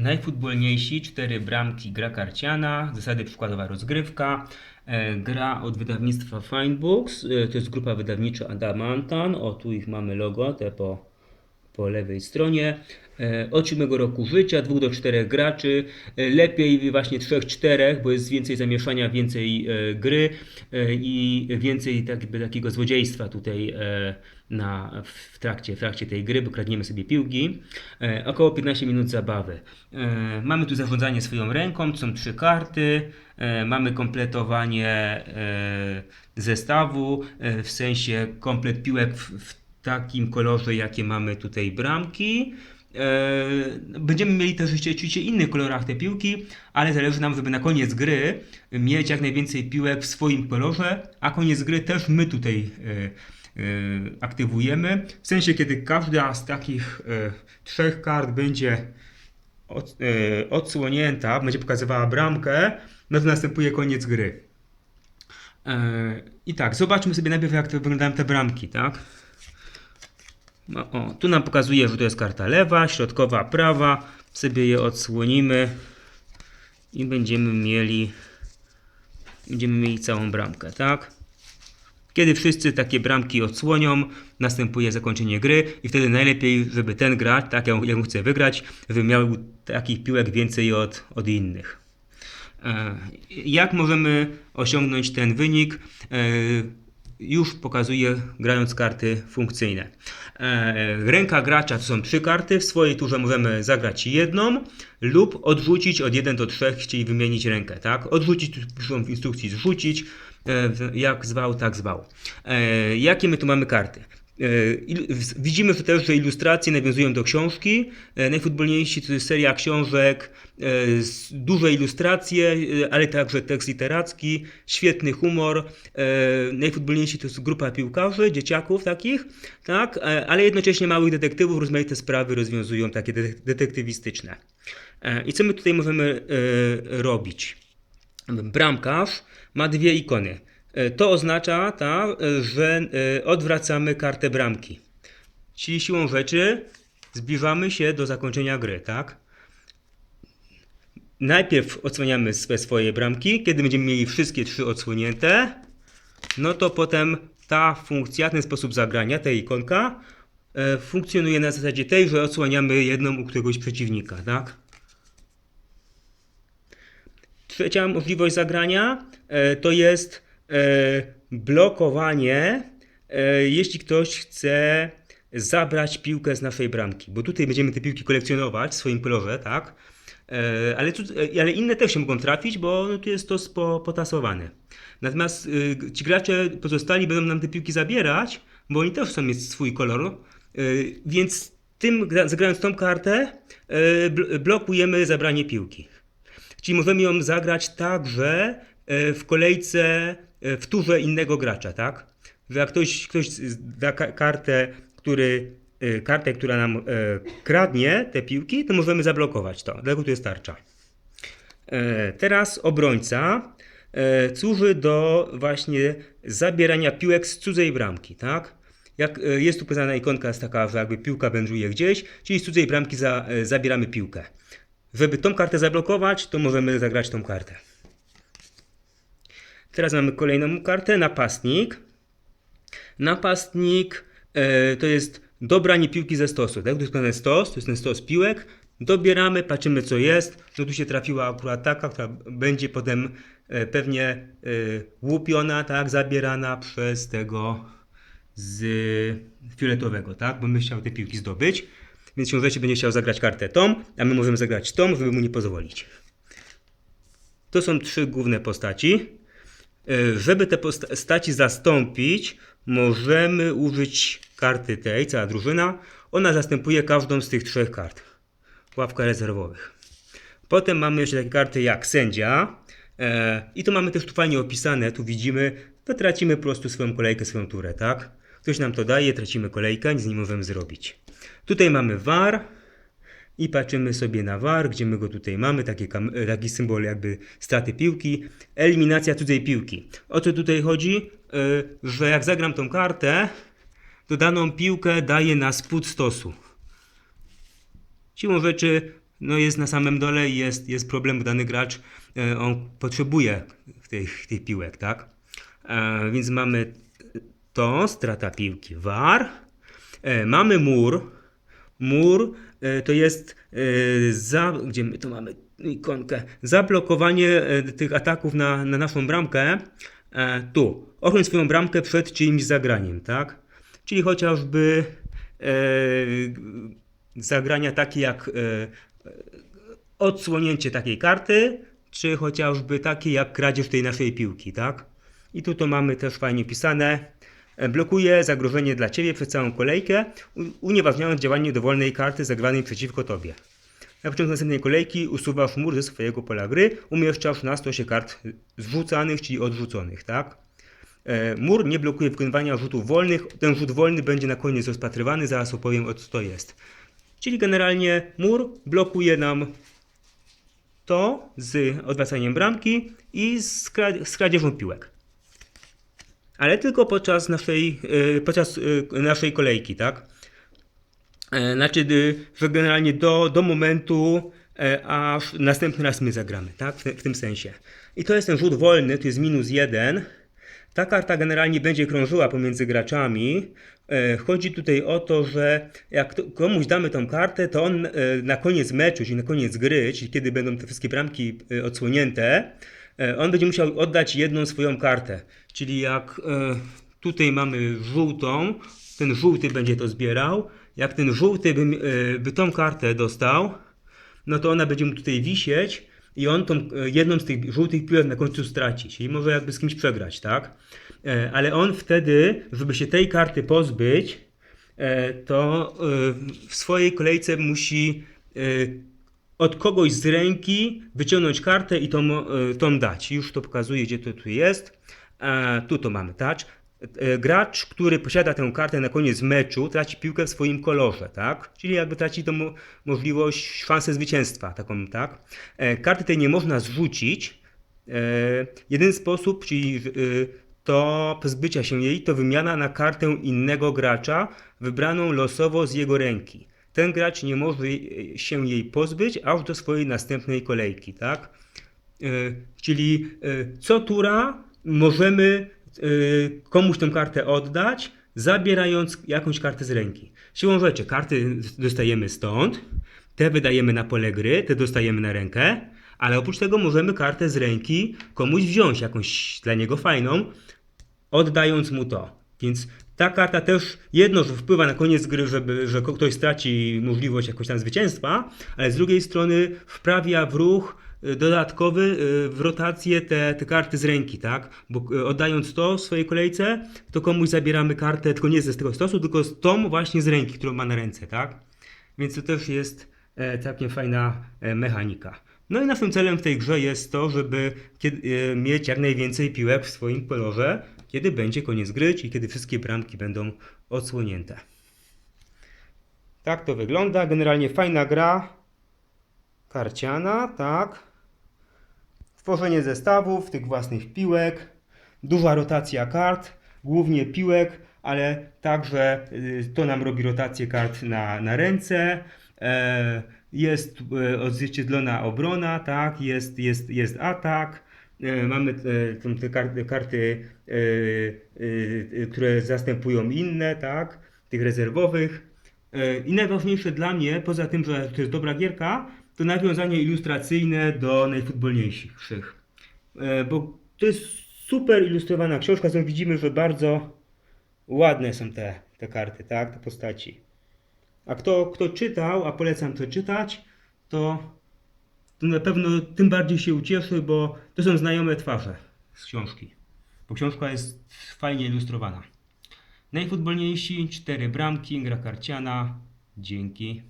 Najfutbolniejsi, cztery bramki, gra karciana, zasady przykładowa rozgrywka, e, gra od wydawnictwa Findbooks, e, to jest grupa wydawnicza Adamantan, o tu ich mamy logo, te po, po lewej stronie. E, Od 7 roku życia, 2 do 4 graczy, e, lepiej właśnie 3-4, bo jest więcej zamieszania, więcej e, gry i więcej tak, takiego złodziejstwa tutaj na, w, trakcie, w trakcie tej gry, bo kradniemy sobie piłki. Około 15 minut zabawy. Mamy tu zarządzanie swoją ręką, są trzy karty, mamy kompletowanie zestawu, w sensie komplet piłek w, w takim kolorze, jakie mamy tutaj bramki. E, Będziemy mieli też oczywiście innych kolorach te piłki, ale zależy nam, żeby na koniec gry mieć jak najwięcej piłek w swoim kolorze, a koniec gry też my tutaj e, e, aktywujemy. W sensie, kiedy każda z takich trzech kart będzie od, odsłonięta, będzie pokazywała bramkę, no to następuje koniec gry. I tak, zobaczmy sobie najpierw, jak to wyglądają te bramki, tak? No, o, tu nam pokazuje, że to jest karta lewa, środkowa, prawa. Sobie je odsłonimy i będziemy mieli będziemy mieli całą bramkę, tak? Kiedy wszyscy takie bramki odsłonią, następuje zakończenie gry i wtedy najlepiej, żeby ten gracz, tak jak chce wygrać, żeby miał takich piłek więcej od, od innych. E, Jak możemy osiągnąć ten wynik? Już pokazuję grając karty funkcyjne. E, Ręka gracza to są trzy karty. W swojej turze możemy zagrać jedną lub odrzucić od 1 do 3, czyli wymienić rękę. Tak? Odrzucić, piszą w instrukcji zrzucić, e, jak zwał, tak zwał. E, Jakie my tu mamy karty? E, Widzimy że też, że ilustracje nawiązują do książki. E, Najfutbolniejsi to jest seria książek, e, duże ilustracje, ale także tekst literacki, świetny humor. Najfutbolniejsi to jest grupa piłkarzy, dzieciaków takich, tak? Ale jednocześnie małych detektywów, rozmaite sprawy rozwiązują takie de- detektywistyczne. I co my tutaj możemy robić? Bramkarz ma dwie ikony. E, To oznacza, ta, e, że e, odwracamy kartę bramki. Czyli siłą rzeczy zbliżamy się do zakończenia gry, tak? Najpierw odsłaniamy swe swoje bramki. Kiedy będziemy mieli wszystkie trzy odsłonięte, no to potem ta funkcja, ten sposób zagrania, ta ikonka, funkcjonuje na zasadzie tej, że odsłaniamy jedną u któregoś przeciwnika, tak? Trzecia możliwość zagrania to jest blokowanie, e, jeśli ktoś chce zabrać piłkę z naszej bramki, bo tutaj będziemy te piłki kolekcjonować w swoim kolorze, tak? E, Ale, tu, e, ale inne też się mogą trafić, bo no, tu jest to spo, potasowane. Natomiast ci gracze pozostali będą nam te piłki zabierać, bo oni też chcą mieć swój kolor, więc tym, gra- zagrając tą kartę, bl- blokujemy zabranie piłki. Czyli możemy ją zagrać także e, w kolejce, e, w turze innego gracza, tak? Jak ktoś, ktoś da ka- kartę, który, e, kartę, która nam e, kradnie te piłki, to możemy zablokować to. Dlatego tu jest tarcza. E, Teraz obrońca e, służy do właśnie zabierania piłek z cudzej bramki, tak? Jak e, jest tu pokazana ikonka jest taka, że jakby piłka wędruje gdzieś, czyli z cudzej bramki za, e, zabieramy piłkę. Żeby tą kartę zablokować, to możemy zagrać tą kartę. Teraz mamy kolejną kartę, napastnik. Napastnik e, to jest dobranie piłki ze stosu. Tak? To jest ten stos, to jest ten stos piłek. Dobieramy, patrzymy co jest. No tu się trafiła akurat taka, która będzie potem e, pewnie e, łupiona, tak, zabierana przez tego z fioletowego, tak, bo my chciał te piłki zdobyć. Więc rzeczy będzie chciał zagrać kartę tą, a my możemy zagrać tą, żeby mu nie pozwolić. To są trzy główne postaci. E, Żeby te postaci zastąpić, możemy użyć karty tej, cała drużyna. Ona zastępuje każdą z tych trzech kart. Ławka rezerwowych. Potem mamy jeszcze takie karty jak sędzia. E, I to mamy też tu fajnie opisane. Tu widzimy, to tracimy po prostu swoją kolejkę, swoją turę, tak? Ktoś nam to daje, tracimy kolejkę, nic nie możemy zrobić. Tutaj mamy VAR i patrzymy sobie na VAR, gdzie my go tutaj mamy, taki, taki symbol jakby straty piłki. Eliminacja cudzej piłki. O co tutaj chodzi? E, że jak zagram tą kartę, to daną piłkę daje na spód stosu. Siłą rzeczy no jest na samym dole i jest, jest problem, bo dany gracz, e, on potrzebuje tych, tych piłek, tak? E, więc mamy to, strata piłki, war. E, mamy mur. Mur to jest e, za, gdzie my tu mamy ikonkę, zablokowanie e, tych ataków na, na naszą bramkę. E, tu, ochroń swoją bramkę przed czyimś zagraniem, tak? Czyli chociażby e, zagrania takie jak e, odsłonięcie takiej karty, czy chociażby takie jak kradzież tej naszej piłki, tak? I tu to mamy też fajnie pisane. Blokuje zagrożenie dla Ciebie przez całą kolejkę, unieważniając działanie dowolnej karty zagranej przeciwko Tobie. Na początku następnej kolejki usuwasz mur ze swojego pola gry, umieszczasz na stosie kart zrzucanych, czyli odrzuconych, tak? E, Mur nie blokuje wykonywania rzutów wolnych. Ten rzut wolny będzie na koniec rozpatrywany, zaraz opowiem o co to jest. Czyli generalnie mur blokuje nam to z odwracaniem bramki i z kradzieżą piłek. Ale tylko podczas naszej, e, podczas e, naszej kolejki, tak? E, Znaczy, że generalnie do, do momentu, aż następny raz my zagramy, tak? W, w tym sensie. I to jest ten rzut wolny, to jest minus jeden. Ta karta generalnie będzie krążyła pomiędzy graczami. Chodzi tutaj o to, że jak komuś damy tą kartę, to on na koniec meczu, czyli na koniec gry, czyli kiedy będą te wszystkie bramki odsłonięte, on będzie musiał oddać jedną swoją kartę. Czyli jak e, tutaj mamy żółtą, ten żółty będzie to zbierał. Jak ten żółty by, e, by tą kartę dostał, no to ona będzie mu tutaj wisieć i on tą e, jedną z tych żółtych piłek na końcu straci, czyli może jakby z kimś przegrać, tak? Ale on wtedy, żeby się tej karty pozbyć, to w swojej kolejce musi od kogoś z ręki wyciągnąć kartę i tą, tą dać. Już to pokazuję, gdzie to tu jest. E, Tu to mamy, tak? E, Gracz, który posiada tę kartę na koniec meczu, traci piłkę w swoim kolorze, tak? Czyli jakby traci tą mo- możliwość, szansę zwycięstwa, taką, tak? E, Karty tej nie można zrzucić. Jeden sposób, czyli to pozbycia się jej, to wymiana na kartę innego gracza, wybraną losowo z jego ręki. Ten gracz nie może się jej pozbyć aż do swojej następnej kolejki, tak? Czyli co tura możemy e, komuś tę kartę oddać, zabierając jakąś kartę z ręki. Siłą rzeczy, karty dostajemy stąd, te wydajemy na pole gry, te dostajemy na rękę, ale oprócz tego możemy kartę z ręki komuś wziąć, jakąś dla niego fajną, oddając mu to. Więc ta karta też jedno, że wpływa na koniec gry, żeby, że ktoś straci możliwość jakoś tam zwycięstwa, ale z drugiej strony wprawia w ruch y, dodatkowy y, w rotację te, te karty z ręki, tak? Bo y, oddając to w swojej kolejce, to komuś zabieramy kartę, tylko nie ze z tego stosu, tylko z tą właśnie z ręki, którą ma na ręce, tak? Więc to też jest e, całkiem fajna e, mechanika. No i naszym celem w tej grze jest to, żeby e, mieć jak najwięcej piłek w swoim kolorze, kiedy będzie koniec gry, czyli kiedy wszystkie bramki będą odsłonięte. Tak to wygląda. Generalnie fajna gra. Karciana, tak. Tworzenie zestawów, tych własnych piłek. Duża rotacja kart, głównie piłek, ale także y, to nam robi rotację kart na, na ręce. E, Jest e, odzwierciedlona obrona, tak, jest, jest, jest atak. E, Mamy e, tam te karty, karty które zastępują inne, tak, tych rezerwowych. I najważniejsze dla mnie, poza tym, że to jest dobra gierka, to nawiązanie ilustracyjne do najfutbolniejszych. E, Bo to jest super ilustrowana książka, zresztą widzimy, że bardzo ładne są te, te karty, tak, te postaci. A kto, kto czytał, a polecam to czytać, to, to na pewno tym bardziej się ucieszy, bo to są znajome twarze z książki. Bo książka jest fajnie ilustrowana. Najfutbolniejsi, cztery bramki, gra karciana. Dzięki.